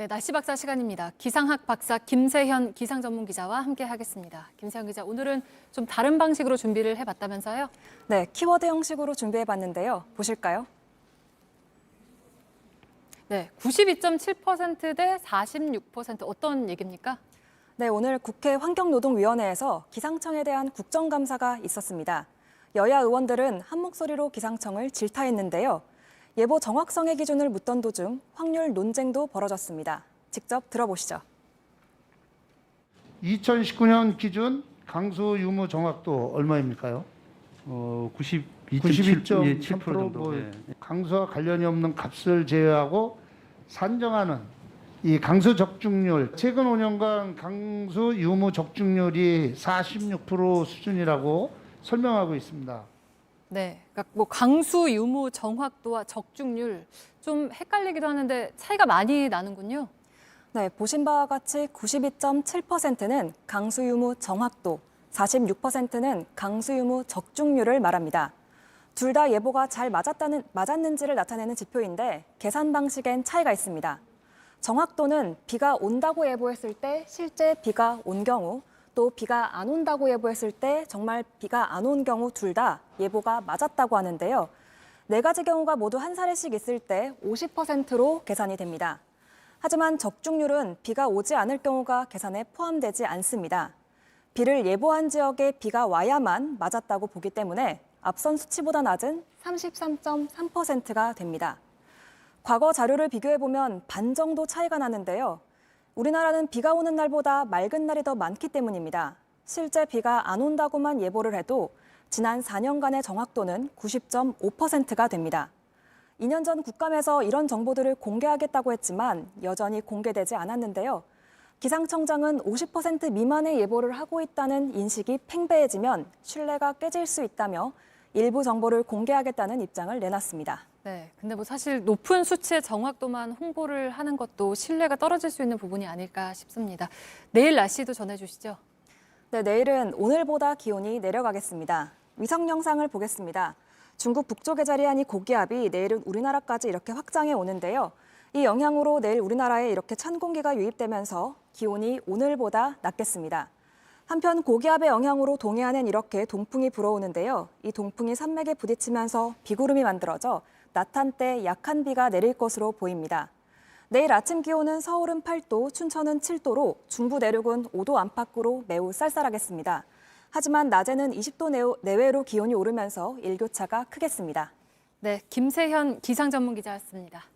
네, 날씨 박사 시간입니다. 기상학 박사 김세현 기상 전문 기자와 함께 하겠습니다. 김세현 기자, 오늘은 좀 다른 방식으로 준비를 해봤다면서요? 네, 키워드 형식으로 준비해봤는데요. 보실까요? 네, 92.7%대 46% 어떤 얘기입니까? 네, 오늘 국회 환경노동위원회에서 기상청에 대한 국정감사가 있었습니다. 여야 의원들은 한 목소리로 기상청을 질타했는데요. 예보 정확성의 기준을 묻던 도중 확률 논쟁도 벌어졌습니다. 직접 들어보시죠. 2019년 기준 강수 유무 정확도 얼마입니까요? 어, 92.7% 91.3% 정도. 뭐 예. 강수와 관련이 없는 값을 제외하고 산정하는 이 강수 적중률 최근 5년간 강수 유무 적중률이 46% 수준이라고 설명하고 있습니다. 네, 그러니까 뭐 강수 유무 정확도와 적중률 좀 헷갈리기도 하는데 차이가 많이 나는군요. 네, 보신 바와 같이 92.7%는 강수 유무 정확도, 46%는 강수 유무 적중률을 말합니다. 둘 다 예보가 잘 맞았다는, 맞았는지를 나타내는 지표인데 계산 방식엔 차이가 있습니다. 정확도는 비가 온다고 예보했을 때 실제 비가 온 경우, 또 비가 안 온다고 예보했을 때 정말 비가 안 온 경우 둘 다 예보가 맞았다고 하는데요. 네 가지 경우가 모두 한 사례씩 있을 때 50%로 계산이 됩니다. 하지만 적중률은 비가 오지 않을 경우가 계산에 포함되지 않습니다. 비를 예보한 지역에 비가 와야만 맞았다고 보기 때문에 앞선 수치보다 낮은 33.3%가 됩니다. 과거 자료를 비교해 보면 반 정도 차이가 나는데요. 우리나라는 비가 오는 날보다 맑은 날이 더 많기 때문입니다. 실제 비가 안 온다고만 예보를 해도 지난 4년간의 정확도는 90.5%가 됩니다. 2년 전 국감에서 이런 정보들을 공개하겠다고 했지만 여전히 공개되지 않았는데요. 기상청장은 50% 미만의 예보를 하고 있다는 인식이 팽배해지면 신뢰가 깨질 수 있다며 일부 정보를 공개하겠다는 입장을 내놨습니다. 네, 근데 뭐 사실 높은 수치의 정확도만 홍보를 하는 것도 신뢰가 떨어질 수 있는 부분이 아닐까 싶습니다. 내일 날씨도 전해주시죠. 네, 내일은 오늘보다 기온이 내려가겠습니다. 위성 영상을 보겠습니다. 중국 북쪽에 자리한 이 고기압이 내일은 우리나라까지 이렇게 확장해 오는데요. 이 영향으로 내일 우리나라에 이렇게 찬 공기가 유입되면서 기온이 오늘보다 낮겠습니다. 한편 고기압의 영향으로 동해안엔 이렇게 동풍이 불어오는데요. 이 동풍이 산맥에 부딪히면서 비구름이 만들어져 낮 한 때 약한 비가 내릴 것으로 보입니다. 내일 아침 기온은 서울은 8도, 춘천은 7도로 중부 내륙은 5도 안팎으로 매우 쌀쌀하겠습니다. 하지만 낮에는 20도 내외로 기온이 오르면서 일교차가 크겠습니다. 네, 김세현 기상 전문 기자였습니다.